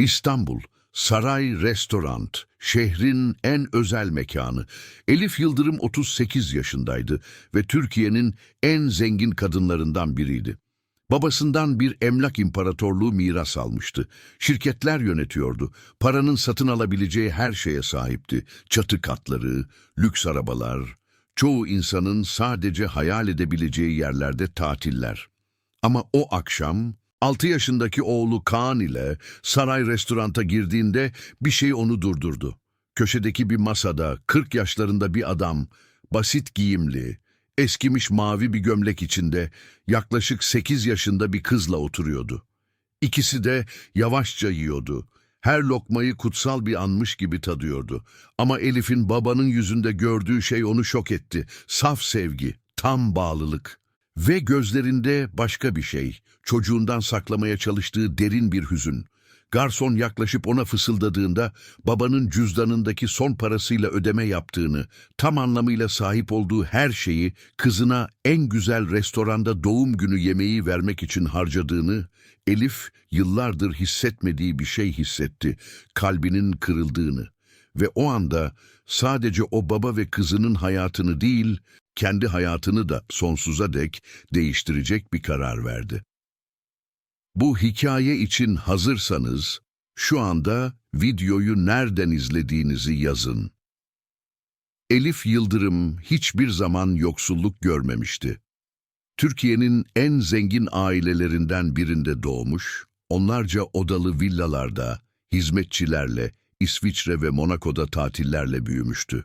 İstanbul, Saray Restoran, şehrin en özel mekanı. Elif Yıldırım 38 yaşındaydı ve Türkiye'nin en zengin kadınlarından biriydi. Babasından bir emlak imparatorluğu miras almıştı. Şirketler yönetiyordu. Paranın satın alabileceği her şeye sahipti. Çatı katları, lüks arabalar, çoğu insanın sadece hayal edebileceği yerlerde tatiller. Ama o akşam 6 yaşındaki oğlu Kaan ile saray restoranta girdiğinde bir şey onu durdurdu. Köşedeki bir masada 40 yaşlarında bir adam, basit giyimli, eskimiş mavi bir gömlek içinde yaklaşık 8 yaşında bir kızla oturuyordu. İkisi de yavaşça yiyordu. Her lokmayı kutsal bir anmış gibi tadıyordu. Ama Elif'in babanın yüzünde gördüğü şey onu şok etti. Saf sevgi, tam bağlılık. Ve gözlerinde başka bir şey, çocuğundan saklamaya çalıştığı derin bir hüzün. Garson yaklaşıp ona fısıldadığında babanın cüzdanındaki son parasıyla ödeme yaptığını, tam anlamıyla sahip olduğu her şeyi kızına en güzel restoranda doğum günü yemeği vermek için harcadığını, Elif yıllardır hissetmediği bir şey hissetti, kalbinin kırıldığını. Ve o anda sadece o baba ve kızının hayatını değil, kendi hayatını da sonsuza dek değiştirecek bir karar verdi. Bu hikaye için hazırsanız, şu anda videoyu nereden izlediğinizi yazın. Elif Yıldırım hiçbir zaman yoksulluk görmemişti. Türkiye'nin en zengin ailelerinden birinde doğmuş, onlarca odalı villalarda, hizmetçilerle, İsviçre ve Monaco'da tatillerle büyümüştü.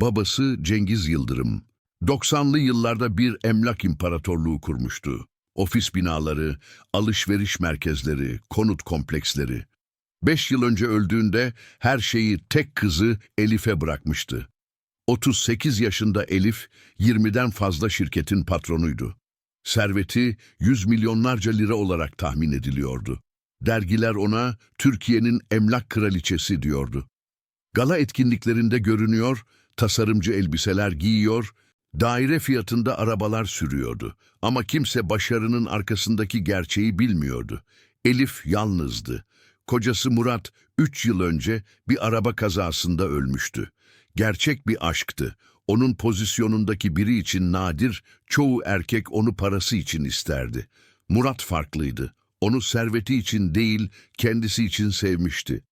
Babası Cengiz Yıldırım, 90'lı yıllarda bir emlak imparatorluğu kurmuştu. Ofis binaları, alışveriş merkezleri, konut kompleksleri. Beş yıl önce öldüğünde her şeyi tek kızı Elif'e bırakmıştı. 38 yaşında Elif, 20'den fazla şirketin patronuydu. Serveti 100 milyonlarca lira olarak tahmin ediliyordu. Dergiler ona Türkiye'nin emlak kraliçesi diyordu. Gala etkinliklerinde görünüyor, tasarımcı elbiseler giyiyor, daire fiyatında arabalar sürüyordu. Ama kimse başarının arkasındaki gerçeği bilmiyordu. Elif yalnızdı. Kocası Murat üç yıl önce bir araba kazasında ölmüştü. Gerçek bir aşktı. Onun pozisyonundaki biri için nadir, çoğu erkek onu parası için isterdi. Murat farklıydı. Onu serveti için değil, kendisi için sevmişti.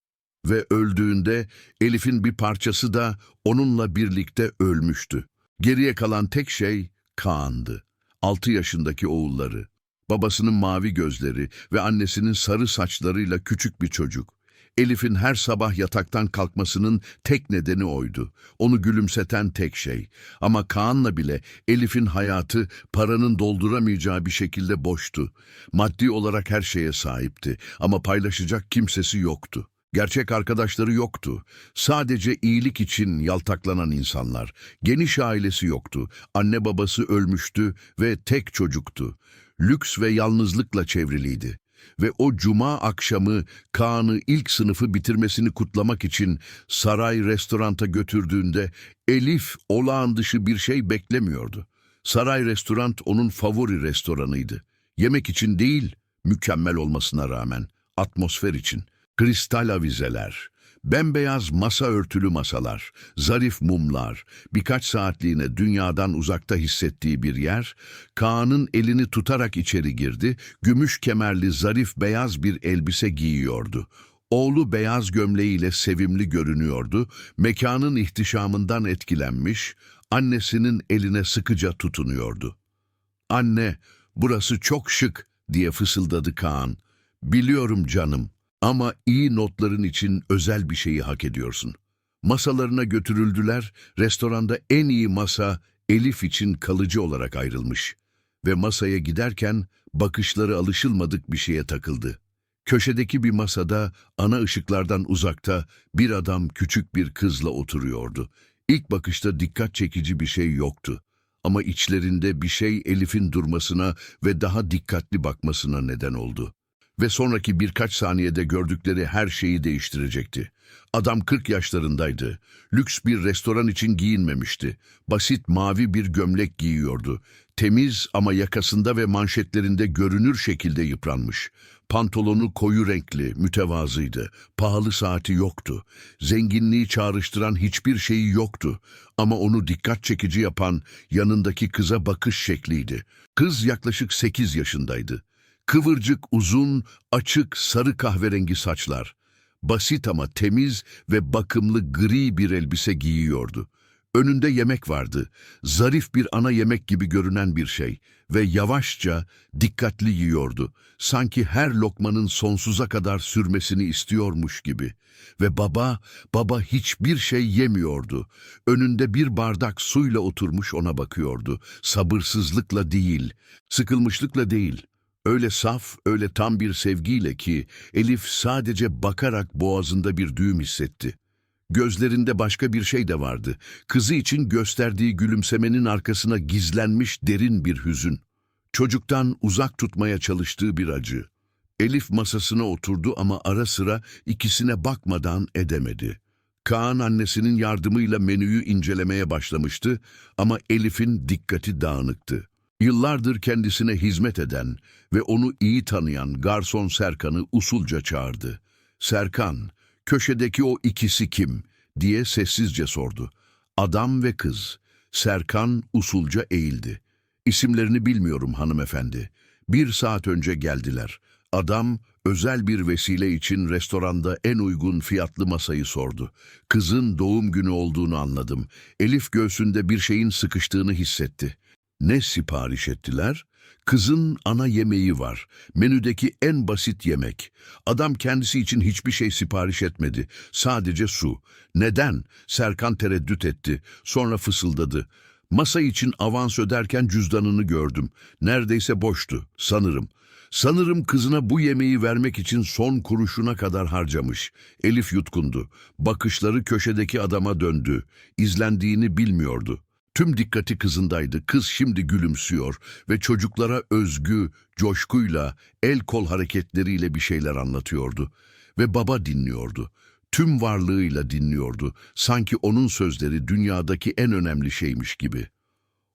Ve öldüğünde Elif'in bir parçası da onunla birlikte ölmüştü. Geriye kalan tek şey Kaan'dı. Altı yaşındaki oğulları. Babasının mavi gözleri ve annesinin sarı saçlarıyla küçük bir çocuk. Elif'in her sabah yataktan kalkmasının tek nedeni oydu. Onu gülümseten tek şey. Ama Kaan'la bile Elif'in hayatı paranın dolduramayacağı bir şekilde boştu. Maddi olarak her şeye sahipti ama paylaşacak kimsesi yoktu. Gerçek arkadaşları yoktu. Sadece iyilik için yaltaklanan insanlar. Geniş ailesi yoktu. Anne babası ölmüştü ve tek çocuktu. Lüks ve yalnızlıkla çevriliydi. Ve o cuma akşamı Kaan'ı ilk sınıfı bitirmesini kutlamak için saray restoranta götürdüğünde Elif olağan dışı bir şey beklemiyordu. Saray restoran onun favori restoranıydı. Yemek için değil, mükemmel olmasına rağmen, atmosfer için. Kristal avizeler, bembeyaz masa örtülü masalar, zarif mumlar, birkaç saatliğine dünyadan uzakta hissettiği bir yer, Kaan'ın elini tutarak içeri girdi, gümüş kemerli zarif beyaz bir elbise giyiyordu. Oğlu beyaz gömleğiyle sevimli görünüyordu, mekanın ihtişamından etkilenmiş, annesinin eline sıkıca tutunuyordu. ''Anne, burası çok şık.'' diye fısıldadı Kaan. ''Biliyorum canım.'' Ama iyi notların için özel bir şeyi hak ediyorsun. Masalarına götürüldüler, restoranda en iyi masa Elif için kalıcı olarak ayrılmış. Ve masaya giderken bakışları alışılmadık bir şeye takıldı. Köşedeki bir masada ana ışıklardan uzakta bir adam küçük bir kızla oturuyordu. İlk bakışta dikkat çekici bir şey yoktu. Ama içlerinde bir şey Elif'in durmasına ve daha dikkatli bakmasına neden oldu ve sonraki birkaç saniyede gördükleri her şeyi değiştirecekti. Adam 40 yaşlarındaydı. Lüks bir restoran için giyinmemişti. Basit mavi bir gömlek giyiyordu. Temiz ama yakasında ve manşetlerinde görünür şekilde yıpranmış. Pantolonu koyu renkli, mütevazıydı. Pahalı saati yoktu. Zenginliği çağrıştıran hiçbir şeyi yoktu. Ama onu dikkat çekici yapan yanındaki kıza bakış şekliydi. Kız yaklaşık 8 yaşındaydı. Kıvırcık, uzun, açık, sarı kahverengi saçlar. Basit ama temiz ve bakımlı gri bir elbise giyiyordu. Önünde yemek vardı. Zarif bir ana yemek gibi görünen bir şey ve yavaşça, dikkatli yiyordu. Sanki her lokmanın sonsuza kadar sürmesini istiyormuş gibi. Ve baba, baba hiçbir şey yemiyordu. Önünde bir bardak suyla oturmuş ona bakıyordu. Sabırsızlıkla değil, sıkılmışlıkla değil. Öyle saf, öyle tam bir sevgiyle ki Elif sadece bakarak boğazında bir düğüm hissetti. Gözlerinde başka bir şey de vardı. Kızı için gösterdiği gülümsemenin arkasına gizlenmiş derin bir hüzün. Çocuktan uzak tutmaya çalıştığı bir acı. Elif masasına oturdu ama ara sıra ikisine bakmadan edemedi. Kaan annesinin yardımıyla menüyü incelemeye başlamıştı ama Elif'in dikkati dağınıktı. Yıllardır kendisine hizmet eden ve onu iyi tanıyan garson Serkan'ı usulca çağırdı. Serkan, köşedeki o ikisi kim diye sessizce sordu. Adam ve kız. Serkan usulca eğildi. İsimlerini bilmiyorum hanımefendi. Bir saat önce geldiler. Adam özel bir vesile için restoranda en uygun fiyatlı masayı sordu. Kızın doğum günü olduğunu anladım. Elif göğsünde bir şeyin sıkıştığını hissetti. Ne sipariş ettiler? Kızın ana yemeği var. Menüdeki en basit yemek. Adam kendisi için hiçbir şey sipariş etmedi. Sadece su. Neden? Serkan tereddüt etti. Sonra fısıldadı. Masa için avans öderken cüzdanını gördüm. Neredeyse boştu, sanırım. Sanırım kızına bu yemeği vermek için son kuruşuna kadar harcamış. Elif yutkundu. Bakışları köşedeki adama döndü. İzlendiğini bilmiyordu. Tüm dikkati kızındaydı. Kız şimdi gülümsüyor ve çocuklara özgü, coşkuyla, el kol hareketleriyle bir şeyler anlatıyordu. Ve baba dinliyordu. Tüm varlığıyla dinliyordu. Sanki onun sözleri dünyadaki en önemli şeymiş gibi.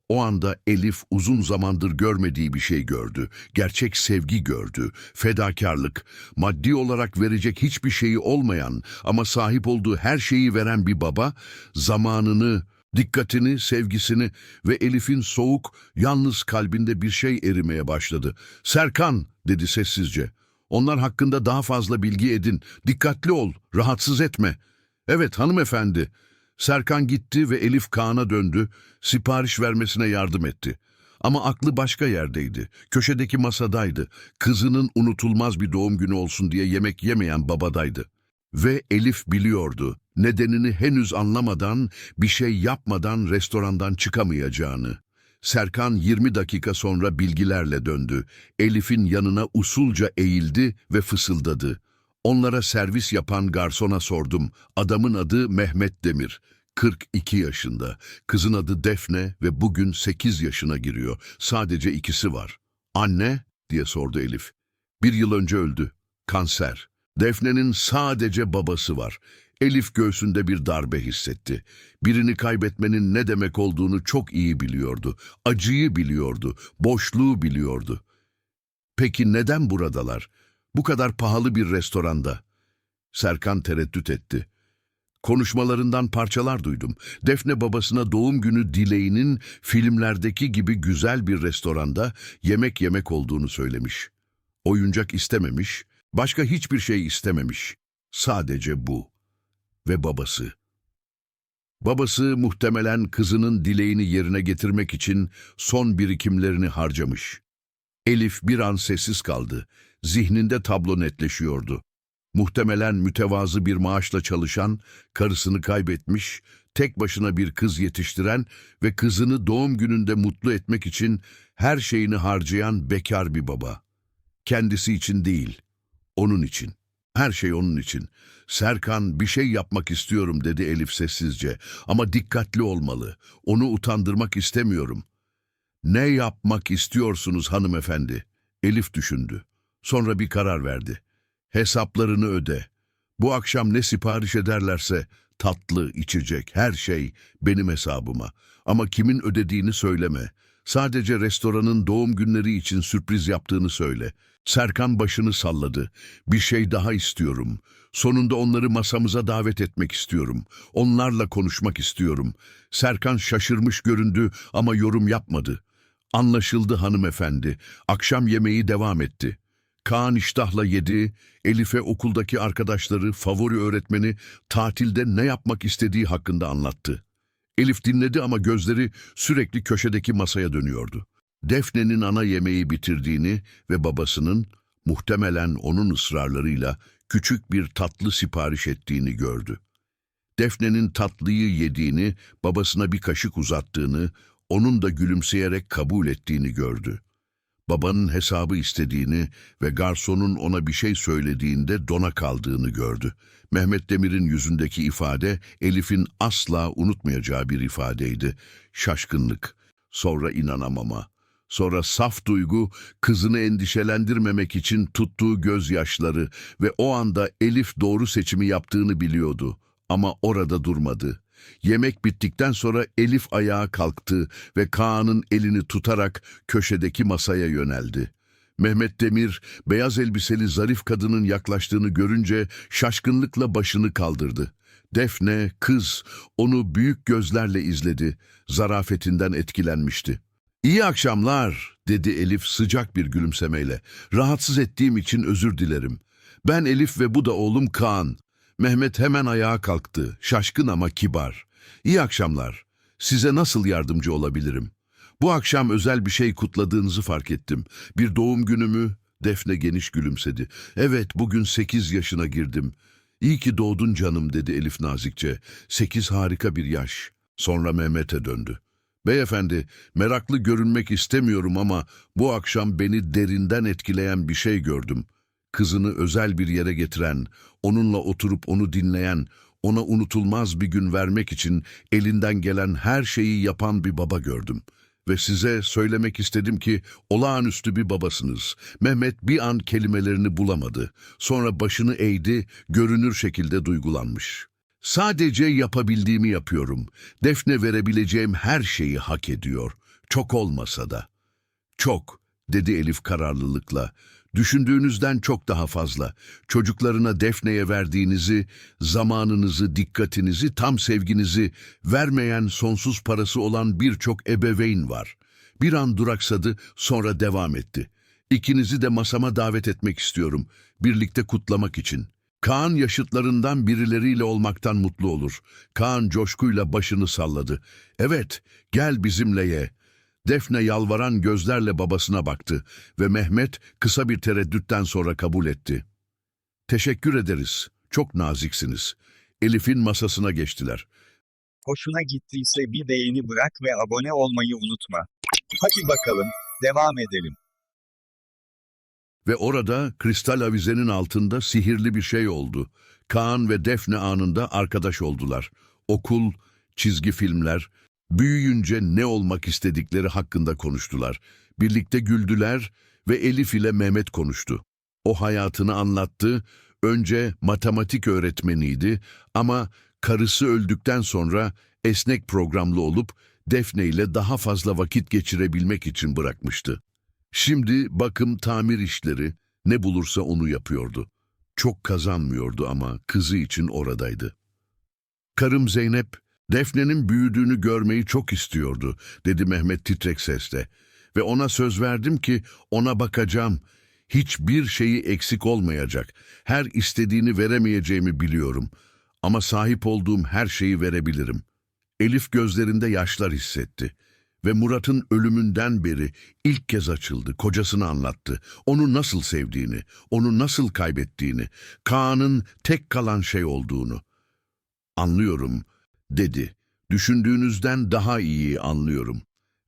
O anda Elif uzun zamandır görmediği bir şey gördü. Gerçek sevgi gördü. Fedakarlık, maddi olarak verecek hiçbir şeyi olmayan ama sahip olduğu her şeyi veren bir baba, zamanını, dikkatini, sevgisini ve Elif'in soğuk, yalnız kalbinde bir şey erimeye başladı. Serkan, dedi sessizce. Onlar hakkında daha fazla bilgi edin. Dikkatli ol, rahatsız etme. Evet hanımefendi. Serkan gitti ve Elif Kaan'a döndü, sipariş vermesine yardım etti. Ama aklı başka yerdeydi. Köşedeki masadaydı. Kızının unutulmaz bir doğum günü olsun diye yemek yemeyen babadaydı. Ve Elif biliyordu, nedenini henüz anlamadan, bir şey yapmadan restorandan çıkamayacağını. Serkan 20 dakika sonra bilgilerle döndü. Elif'in yanına usulca eğildi ve fısıldadı. Onlara servis yapan garsona sordum. Adamın adı Mehmet Demir. 42 yaşında. Kızın adı Defne ve bugün 8 yaşına giriyor. Sadece ikisi var. Anne? diye sordu Elif. Bir yıl önce öldü. Kanser. Defne'nin sadece babası var. Elif göğsünde bir darbe hissetti. Birini kaybetmenin ne demek olduğunu çok iyi biliyordu. Acıyı biliyordu, boşluğu biliyordu. Peki neden buradalar? Bu kadar pahalı bir restoranda. Serkan tereddüt etti. Konuşmalarından parçalar duydum. Defne babasına doğum günü dileğinin filmlerdeki gibi güzel bir restoranda yemek yemek olduğunu söylemiş. Oyuncak istememiş, başka hiçbir şey istememiş. Sadece bu. Ve babası. Babası muhtemelen kızının dileğini yerine getirmek için son birikimlerini harcamış. Elif bir an sessiz kaldı. Zihninde tablo netleşiyordu. Muhtemelen mütevazı bir maaşla çalışan, karısını kaybetmiş, tek başına bir kız yetiştiren ve kızını doğum gününde mutlu etmek için her şeyini harcayan bekar bir baba. Kendisi için değil, onun için. Her şey onun için. Serkan bir şey yapmak istiyorum dedi Elif sessizce. Ama dikkatli olmalı. Onu utandırmak istemiyorum. Ne yapmak istiyorsunuz hanımefendi? Elif düşündü. Sonra bir karar verdi. Hesaplarını öde. Bu akşam ne sipariş ederlerse tatlı, içecek, her şey benim hesabıma. Ama kimin ödediğini söyleme. Sadece restoranın doğum günleri için sürpriz yaptığını söyle. Serkan başını salladı. Bir şey daha istiyorum. Sonunda onları masamıza davet etmek istiyorum. Onlarla konuşmak istiyorum. Serkan şaşırmış göründü ama yorum yapmadı. Anlaşıldı hanımefendi. Akşam yemeği devam etti. Kaan iştahla yedi, Elif'e okuldaki arkadaşları, favori öğretmeni, tatilde ne yapmak istediği hakkında anlattı. Elif dinledi ama gözleri sürekli köşedeki masaya dönüyordu. Defne'nin ana yemeği bitirdiğini ve babasının muhtemelen onun ısrarlarıyla küçük bir tatlı sipariş ettiğini gördü. Defne'nin tatlıyı yediğini, babasına bir kaşık uzattığını, onun da gülümseyerek kabul ettiğini gördü. Babanın hesabı istediğini ve garsonun ona bir şey söylediğinde dona kaldığını gördü. Mehmet Demir'in yüzündeki ifade Elif'in asla unutmayacağı bir ifadeydi. Şaşkınlık, sonra inanamama, sonra saf duygu kızını endişelendirmemek için tuttuğu gözyaşları ve o anda Elif doğru seçimi yaptığını biliyordu ama orada durmadı. Yemek bittikten sonra Elif ayağa kalktı ve Kaan'ın elini tutarak köşedeki masaya yöneldi. Mehmet Demir, beyaz elbiseli zarif kadının yaklaştığını görünce şaşkınlıkla başını kaldırdı. Defne, kız, onu büyük gözlerle izledi, zarafetinden etkilenmişti. İyi akşamlar, dedi Elif sıcak bir gülümsemeyle. Rahatsız ettiğim için özür dilerim. Ben Elif ve bu da oğlum Kaan. Mehmet hemen ayağa kalktı, şaşkın ama kibar. İyi akşamlar. Size nasıl yardımcı olabilirim? Bu akşam özel bir şey kutladığınızı fark ettim. Bir doğum günü mü? Defne geniş gülümsedi. Evet, bugün sekiz yaşına girdim. İyi ki doğdun canım dedi Elif nazikçe. Sekiz harika bir yaş. Sonra Mehmet'e döndü. Beyefendi, meraklı görünmek istemiyorum ama bu akşam beni derinden etkileyen bir şey gördüm. Kızını özel bir yere getiren, onunla oturup onu dinleyen, ona unutulmaz bir gün vermek için elinden gelen her şeyi yapan bir baba gördüm. Ve size söylemek istedim ki olağanüstü bir babasınız. Mehmet bir an kelimelerini bulamadı. Sonra başını eğdi, görünür şekilde duygulanmış. Sadece yapabildiğimi yapıyorum. Defne verebileceğim her şeyi hak ediyor. Çok olmasa da. Çok, dedi Elif kararlılıkla. Düşündüğünüzden çok daha fazla. Çocuklarına Defne'ye verdiğinizi, zamanınızı, dikkatinizi, tam sevginizi vermeyen sonsuz parası olan birçok ebeveyn var. Bir an duraksadı, sonra devam etti. İkinizi de masama davet etmek istiyorum. Birlikte kutlamak için. Kaan yaşıtlarından birileriyle olmaktan mutlu olur. Kaan coşkuyla başını salladı. Evet, gel bizimle ye. Defne yalvaran gözlerle babasına baktı ve Mehmet kısa bir tereddütten sonra kabul etti. Teşekkür ederiz, çok naziksiniz. Elif'in masasına geçtiler. Hoşuna gittiyse bir beğeni bırak ve abone olmayı unutma. Hadi bakalım, devam edelim. Ve orada kristal avizenin altında sihirli bir şey oldu. Kaan ve Defne anında arkadaş oldular. Okul, çizgi filmler, büyüyünce ne olmak istedikleri hakkında konuştular. Birlikte güldüler ve Elif ile Mehmet konuştu. O hayatını anlattı. Önce matematik öğretmeniydi ama karısı öldükten sonra esnek programlı olup Defne ile daha fazla vakit geçirebilmek için bırakmıştı. Şimdi bakım tamir işleri ne bulursa onu yapıyordu. Çok kazanmıyordu ama kızı için oradaydı. Karım Zeynep, Defne'nin büyüdüğünü görmeyi çok istiyordu, dedi Mehmet titrek sesle. Ve ona söz verdim ki ona bakacağım. Hiçbir şeyi eksik olmayacak. Her istediğini veremeyeceğimi biliyorum. Ama sahip olduğum her şeyi verebilirim. Elif gözlerinde yaşlar hissetti. Ve Murat'ın ölümünden beri ilk kez açıldı, kocasını anlattı. Onu nasıl sevdiğini, onu nasıl kaybettiğini, Kaan'ın tek kalan şey olduğunu. Anlıyorum, dedi. Düşündüğünüzden daha iyi anlıyorum.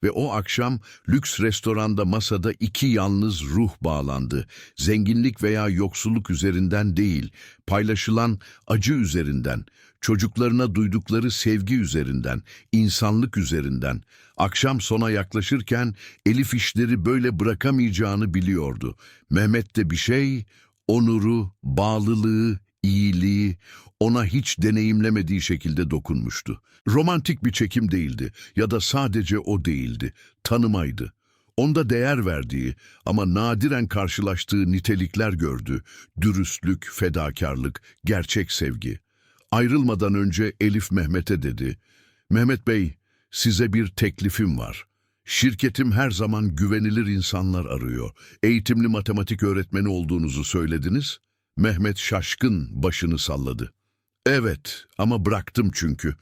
Ve o akşam lüks restoranda masada iki yalnız ruh bağlandı. Zenginlik veya yoksulluk üzerinden değil, paylaşılan acı üzerinden, çocuklarına duydukları sevgi üzerinden, insanlık üzerinden. Akşam sona yaklaşırken Elif işleri böyle bırakamayacağını biliyordu. Mehmet de bir şey, onuru, bağlılığı, iyiliği ona hiç deneyimlemediği şekilde dokunmuştu. Romantik bir çekim değildi ya da sadece o değildi, tanımaydı. Onda değer verdiği ama nadiren karşılaştığı nitelikler gördü. Dürüstlük, fedakarlık, gerçek sevgi. Ayrılmadan önce Elif Mehmet'e dedi. Mehmet Bey, size bir teklifim var. Şirketim her zaman güvenilir insanlar arıyor. Eğitimli matematik öğretmeni olduğunuzu söylediniz. Mehmet şaşkın başını salladı. Evet ama bıraktım çünkü.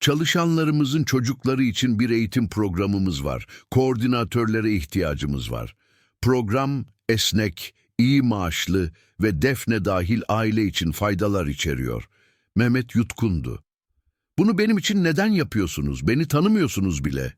Çalışanlarımızın çocukları için bir eğitim programımız var. Koordinatörlere ihtiyacımız var. Program esnek, iyi maaşlı ve defne dahil aile için faydalar içeriyor. Mehmet yutkundu. Bunu benim için neden yapıyorsunuz? Beni tanımıyorsunuz bile.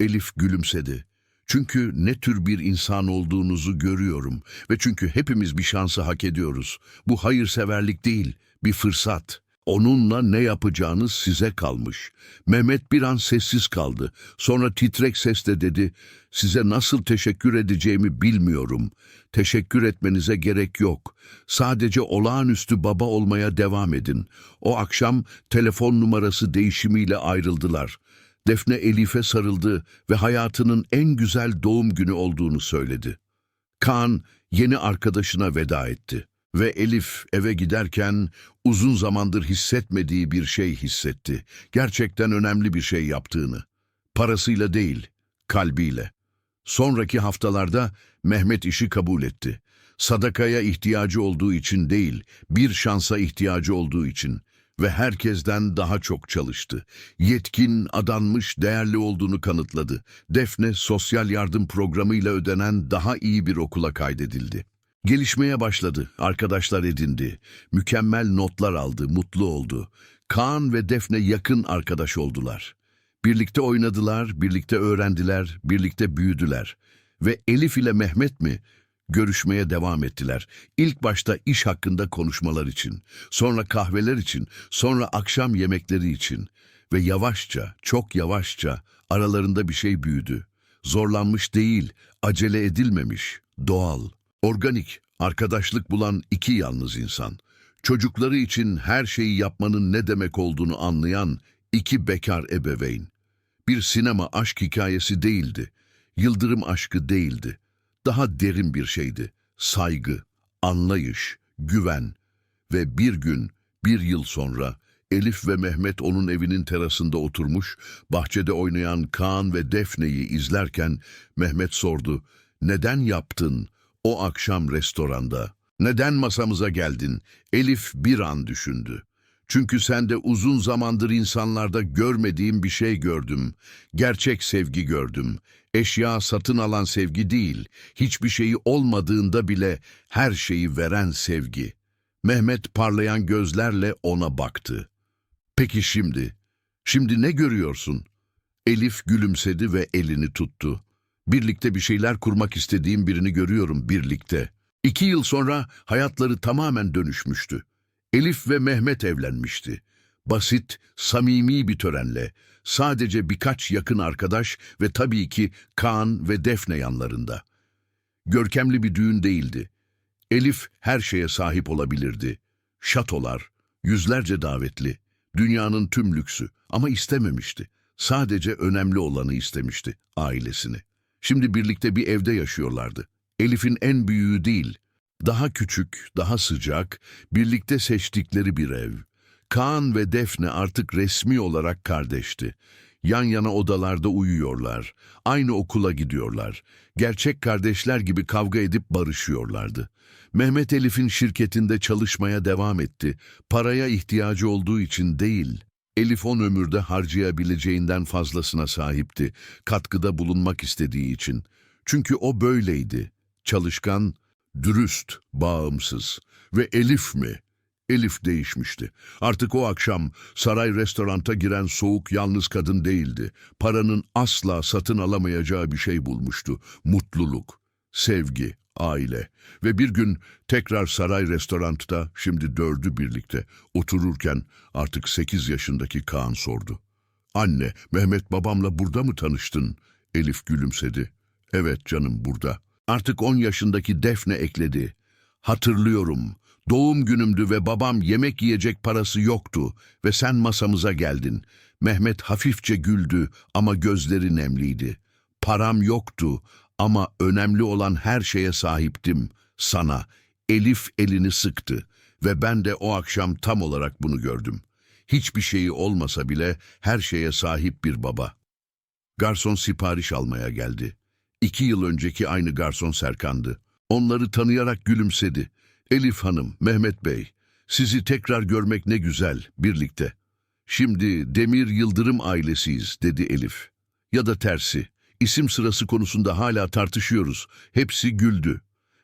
Elif gülümsedi. Çünkü ne tür bir insan olduğunuzu görüyorum ve çünkü hepimiz bir şansı hak ediyoruz. Bu hayırseverlik değil, bir fırsat. Onunla ne yapacağınız size kalmış. Mehmet bir an sessiz kaldı. Sonra titrek sesle dedi, size nasıl teşekkür edeceğimi bilmiyorum. Teşekkür etmenize gerek yok. Sadece olağanüstü baba olmaya devam edin. O akşam telefon numarası değişimiyle ayrıldılar. Defne Elif'e sarıldı ve hayatının en güzel doğum günü olduğunu söyledi. Kaan yeni arkadaşına veda etti ve Elif eve giderken uzun zamandır hissetmediği bir şey hissetti. Gerçekten önemli bir şey yaptığını. Parasıyla değil, kalbiyle. Sonraki haftalarda Mehmet işi kabul etti. Sadakaya ihtiyacı olduğu için değil, bir şansa ihtiyacı olduğu için ve herkesten daha çok çalıştı. Yetkin, adanmış, değerli olduğunu kanıtladı. Defne sosyal yardım programıyla ödenen daha iyi bir okula kaydedildi. Gelişmeye başladı, arkadaşlar edindi, mükemmel notlar aldı, mutlu oldu. Kaan ve Defne yakın arkadaş oldular. Birlikte oynadılar, birlikte öğrendiler, birlikte büyüdüler. Ve Elif ile Mehmet mi? Görüşmeye devam ettiler. İlk başta iş hakkında konuşmalar için, sonra kahveler için, sonra akşam yemekleri için. Ve yavaşça, çok yavaşça aralarında bir şey büyüdü. Zorlanmış değil, acele edilmemiş, doğal, organik, arkadaşlık bulan iki yalnız insan. Çocukları için her şeyi yapmanın ne demek olduğunu anlayan iki bekar ebeveyn. Bir sinema aşk hikayesi değildi. Yıldırım aşkı değildi. Daha derin bir şeydi. Saygı, anlayış, güven. Ve bir gün, bir yıl sonra Elif ve Mehmet onun evinin terasında oturmuş, bahçede oynayan Kaan ve Defne'yi izlerken Mehmet sordu, ''Neden yaptın o akşam restoranda? Neden masamıza geldin?'' Elif bir an düşündü. Çünkü sende uzun zamandır insanlarda görmediğim bir şey gördüm. Gerçek sevgi gördüm. Eşya satın alan sevgi değil, hiçbir şeyi olmadığında bile her şeyi veren sevgi. Mehmet parlayan gözlerle ona baktı. Peki şimdi, şimdi ne görüyorsun? Elif gülümsedi ve elini tuttu. Birlikte bir şeyler kurmak istediğim birini görüyorum birlikte. İki yıl sonra hayatları tamamen dönüşmüştü. Elif ve Mehmet evlenmişti. Basit, samimi bir törenle, sadece birkaç yakın arkadaş ve tabii ki Kaan ve Defne yanlarında. Görkemli bir düğün değildi. Elif her şeye sahip olabilirdi. Şatolar, yüzlerce davetli, dünyanın tüm lüksü ama istememişti. Sadece önemli olanı istemişti, ailesini. Şimdi birlikte bir evde yaşıyorlardı. Elif'in en büyüğü değil, daha küçük, daha sıcak, birlikte seçtikleri bir ev. Kaan ve Defne artık resmi olarak kardeşti. Yan yana odalarda uyuyorlar, aynı okula gidiyorlar. Gerçek kardeşler gibi kavga edip barışıyorlardı. Mehmet Elif'in şirketinde çalışmaya devam etti. Paraya ihtiyacı olduğu için değil. Elif on ömürde harcayabileceğinden fazlasına sahipti. Katkıda bulunmak istediği için. Çünkü o böyleydi. Çalışkan, dürüst, bağımsız. Ve Elif mi? Elif değişmişti. Artık o akşam saray restoranta giren soğuk yalnız kadın değildi. Paranın asla satın alamayacağı bir şey bulmuştu. Mutluluk, sevgi, aile. Ve bir gün tekrar saray restoranta şimdi dördü birlikte otururken artık sekiz yaşındaki Kaan sordu. Anne, Mehmet babamla burada mı tanıştın? Elif gülümsedi. Evet canım burada. Artık on yaşındaki Defne ekledi. Hatırlıyorum. Doğum günümdü ve babam yemek yiyecek parası yoktu ve sen masamıza geldin. Mehmet hafifçe güldü ama gözleri nemliydi. Param yoktu Ama önemli olan her şeye sahiptim. Sana. Elif elini sıktı. Ve ben de o akşam tam olarak bunu gördüm. Hiçbir şeyi olmasa bile her şeye sahip bir baba. Garson sipariş almaya geldi. İki yıl önceki aynı garson Serkan'dı. Onları tanıyarak gülümsedi. Elif Hanım, Mehmet Bey, sizi tekrar görmek ne güzel, birlikte. Şimdi Demir Yıldırım ailesiyiz, dedi Elif. Ya da tersi. İsim sırası konusunda hala tartışıyoruz. Hepsi güldü.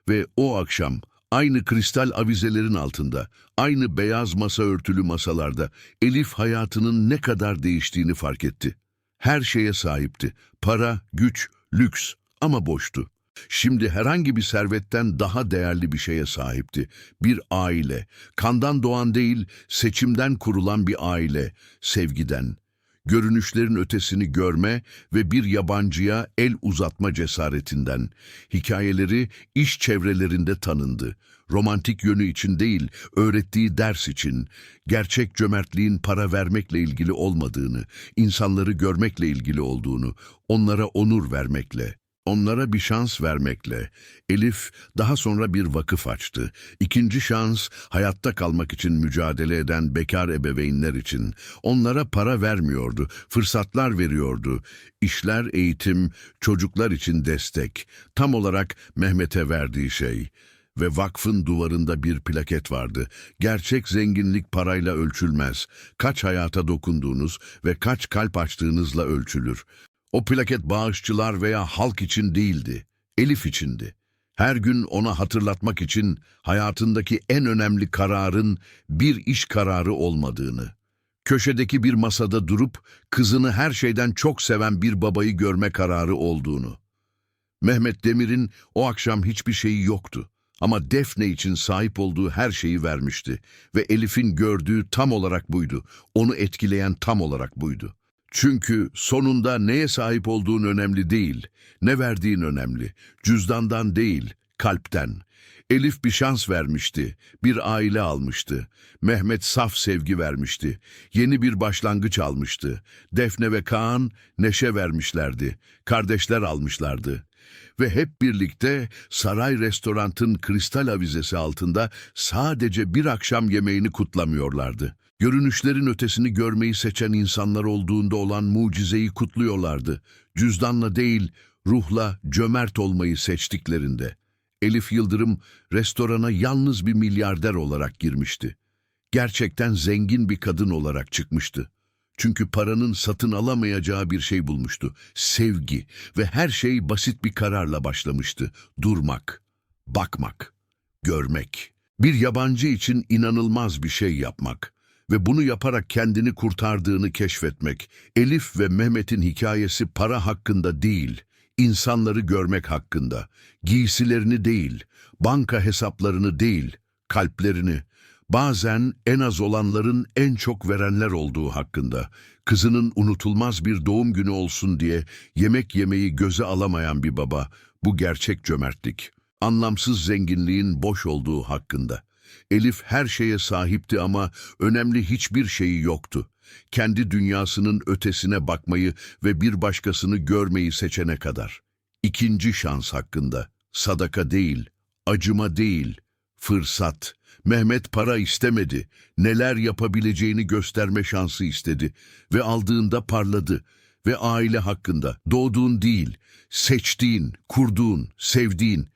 Ve o akşam aynı kristal avizelerin altında, aynı beyaz masa örtülü masalarda Elif hayatının ne kadar değiştiğini fark etti. Her şeye sahipti. Para, güç, lüks ama boştu. Şimdi herhangi bir servetten daha değerli bir şeye sahipti. Bir aile, kandan doğan değil, seçimden kurulan bir aile, sevgiden, görünüşlerin ötesini görme ve bir yabancıya el uzatma cesaretinden. Hikayeleri iş çevrelerinde tanındı. Romantik yönü için değil, öğrettiği ders için, gerçek cömertliğin para vermekle ilgili olmadığını, insanları görmekle ilgili olduğunu, onlara onur vermekle. Onlara bir şans vermekle. Elif daha sonra bir vakıf açtı. İkinci şans hayatta kalmak için mücadele eden bekar ebeveynler için. Onlara para vermiyordu, fırsatlar veriyordu. İşler, eğitim, çocuklar için destek. Tam olarak Mehmet'e verdiği şey. Ve vakfın duvarında bir plaket vardı. Gerçek zenginlik parayla ölçülmez. Kaç hayata dokunduğunuz ve kaç kalp açtığınızla ölçülür. O plaket bağışçılar veya halk için değildi, Elif içindi. Her gün ona hatırlatmak için hayatındaki en önemli kararın bir iş kararı olmadığını. Köşedeki bir masada durup kızını her şeyden çok seven bir babayı görme kararı olduğunu. Mehmet Demir'in o akşam hiçbir şeyi yoktu. Ama Defne için sahip olduğu her şeyi vermişti. Ve Elif'in gördüğü tam olarak buydu. Onu etkileyen tam olarak buydu. Çünkü sonunda neye sahip olduğun önemli değil, ne verdiğin önemli. Cüzdandan değil, kalpten. Elif bir şans vermişti, bir aile almıştı. Mehmet saf sevgi vermişti, yeni bir başlangıç almıştı. Defne ve Kaan neşe vermişlerdi, kardeşler almışlardı. Ve hep birlikte saray restorantın kristal avizesi altında sadece bir akşam yemeğini kutlamıyorlardı. Görünüşlerin ötesini görmeyi seçen insanlar olduğunda olan mucizeyi kutluyorlardı. Cüzdanla değil, ruhla cömert olmayı seçtiklerinde. Elif Yıldırım restorana yalnız bir milyarder olarak girmişti. Gerçekten zengin bir kadın olarak çıkmıştı. Çünkü paranın satın alamayacağı bir şey bulmuştu. Sevgi ve her şey basit bir kararla başlamıştı. Durmak, bakmak, görmek. Bir yabancı için inanılmaz bir şey yapmak ve bunu yaparak kendini kurtardığını keşfetmek. Elif ve Mehmet'in hikayesi para hakkında değil, insanları görmek hakkında. Giysilerini değil, banka hesaplarını değil, kalplerini. Bazen en az olanların en çok verenler olduğu hakkında. Kızının unutulmaz bir doğum günü olsun diye yemek yemeyi göze alamayan bir baba. Bu gerçek cömertlik. Anlamsız zenginliğin boş olduğu hakkında. Elif her şeye sahipti ama önemli hiçbir şeyi yoktu. Kendi dünyasının ötesine bakmayı ve bir başkasını görmeyi seçene kadar. İkinci şans hakkında. Sadaka değil, acıma değil, fırsat. Mehmet para istemedi. Neler yapabileceğini gösterme şansı istedi. Ve aldığında parladı. Ve aile hakkında doğduğun değil, seçtiğin, kurduğun, sevdiğin,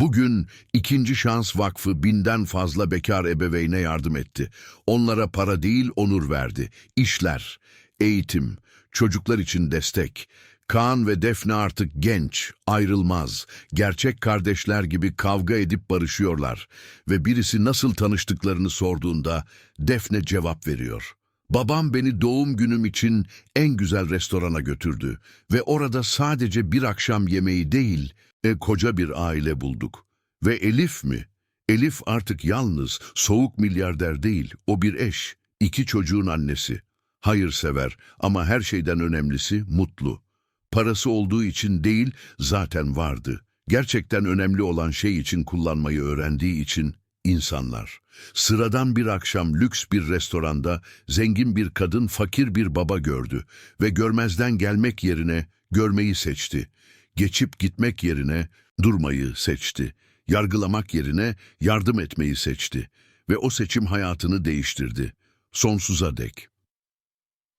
Bugün İkinci Şans Vakfı binden fazla bekar ebeveyne yardım etti. Onlara para değil onur verdi. İşler, eğitim, çocuklar için destek. Kaan ve Defne artık genç, ayrılmaz, gerçek kardeşler gibi kavga edip barışıyorlar. Ve birisi nasıl tanıştıklarını sorduğunda Defne cevap veriyor. Babam beni doğum günüm için en güzel restorana götürdü ve orada sadece bir akşam yemeği değil, e, koca bir aile bulduk. Ve Elif mi? Elif artık yalnız, soğuk milyarder değil, o bir eş, iki çocuğun annesi. Hayırsever ama her şeyden önemlisi mutlu. Parası olduğu için değil, zaten vardı. Gerçekten önemli olan şey için kullanmayı öğrendiği için insanlar. Sıradan bir akşam lüks bir restoranda zengin bir kadın fakir bir baba gördü ve görmezden gelmek yerine görmeyi seçti. Geçip gitmek yerine durmayı seçti. Yargılamak yerine yardım etmeyi seçti. Ve o seçim hayatını değiştirdi. Sonsuza dek.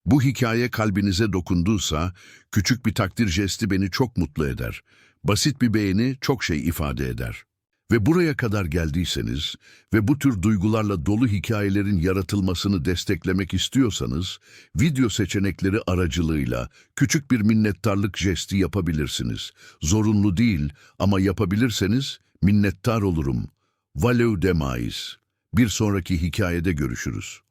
Bu hikaye kalbinize dokunduysa, küçük bir takdir jesti beni çok mutlu eder. Basit bir beğeni çok şey ifade eder. Ve buraya kadar geldiyseniz ve bu tür duygularla dolu hikayelerin yaratılmasını desteklemek istiyorsanız, video seçenekleri aracılığıyla küçük bir minnettarlık jesti yapabilirsiniz. Zorunlu değil ama yapabilirseniz minnettar olurum. Valeu demais. Bir sonraki hikayede görüşürüz.